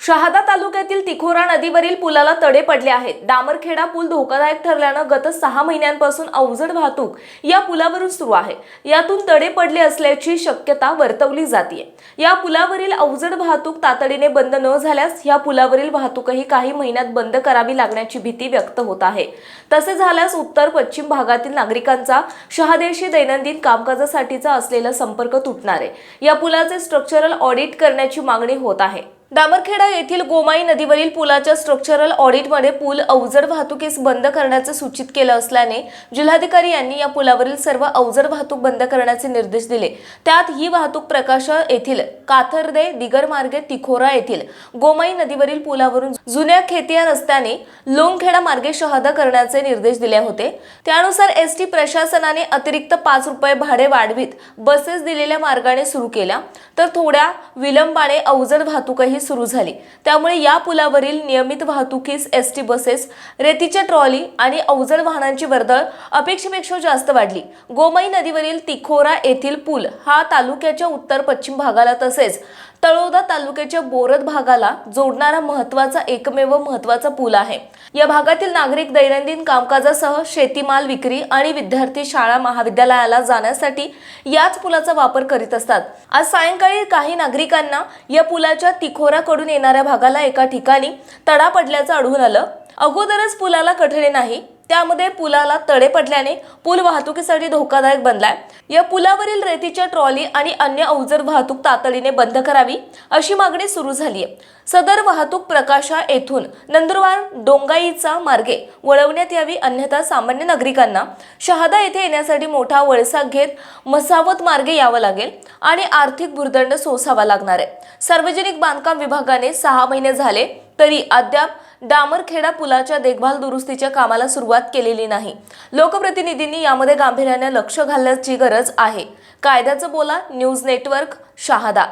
शहादा तालुक्यातील तिखोरा नदीवरील पुलाला तडे पडले आहेत. डामरखेडा पूल धोकादायक ठरल्यानं गत सहा महिन्यांपासून अवजड वाहतूक या पुलावरून सुरू आहे. यातून तडे पडले असल्याची शक्यता वर्तवली जाते या पुलावरील अवजड वाहतूक तातडीने बंद न झाल्यास या पुलावरील वाहतूकही काही महिन्यात बंद करावी लागण्याची भीती व्यक्त होत आहे. तसे झाल्यास उत्तर पश्चिम भागातील नागरिकांचा शहादेशी दैनंदिन कामकाजासाठीचा असलेला संपर्क तुटणार आहे. या पुलाचे स्ट्रक्चरल ऑडिट करण्याची मागणी होत आहे. डामरखेडा येथील गोमाई नदीवरील पुलाच्या स्ट्रक्चरल ऑडिटमध्ये पूल अवजड वाहतुकीस बंद करण्याचं सूचित केलं असल्याने जिल्हाधिकारी यांनी या पुलावरील सर्व अवजड वाहतूक बंद करण्याचे निर्देश दिले. त्यात ही वाहतूक प्रकाश येथील काथर्दे दिगर मार्गे तिखोरा येथील गोमाई नदीवरील पुलावरून जुन्या खेतिया रस्त्याने लोंगखेडा मार्गे शहादा करण्याचे निर्देश दिले होते. त्यानुसार एस टी प्रशासनाने अतिरिक्त पाच रुपये भाडे वाढवीत बसेस दिलेल्या मार्गाने सुरू केल्या. तर थोड्या विलंबाने अवजड वाहतूकही सुरू झाली. त्यामुळे या पुलावरील नियमित वाहतुकीस एस टी बसेस रेतीच्या ट्रॉली आणि अवजड वाहनांची वर्दळ अपेक्षेपेक्षा जास्त वाढली. गोमई नदीवरील तिखोरा येथील पूल हा तालुक्याच्या उत्तर पश्चिम भागाला तसेच तळोदा तालुक्याच्या बोरद भागाला जोडणारा महत्त्वाचा एकमेव महत्त्वाचा पूल आहे. या भागातील नागरिक दैनंदिन कामकाजासह शेतीमाल विक्री आणि विद्यार्थी शाळा महाविद्यालयाला जाण्यासाठी याच पुलाचा वापर करीत असतात. आज सायंकाळी काही नागरिकांना या पुलाच्या तिखोराकडून येणाऱ्या भागाला एका ठिकाणी तडा पडल्याचं आढळून आलं. अगोदरच पुलाला कठडे नाही त्यामध्ये पुलाला तडे पडल्याने पूल वाहतुकीसाठी धोकादायक बनलाय. या पुलावरील रेतीच्या ट्रॉली आणि अन्य अवजड वाहतूक तातडीने बंद करावी अशी मागणी सुरू झाली आहे सदर वाहतूक प्रकाशा येथून नंदुरबार डोंगाईचा मार्गे वळवण्यात यावी अन्यथा सामान्य नागरिकांना शहादा येथे येण्यासाठी मोठा वळसा घेत मसावत मार्गे यावं लागेल आणि आर्थिक भुर्दंड सोसावा लागणार आहे. सार्वजनिक बांधकाम विभागाने सहा महिने झाले तरी अद्याप डामरखेडा पुलाच्या देखभाल दुरुस्तीच्या कामाला सुरुवात केलेली नाही. लोकप्रतिनिधींनी यामध्ये गांभीर्याने लक्ष घालण्याची गरज आहे. कायद्याचं बोला न्यूज नेटवर्क शहादा.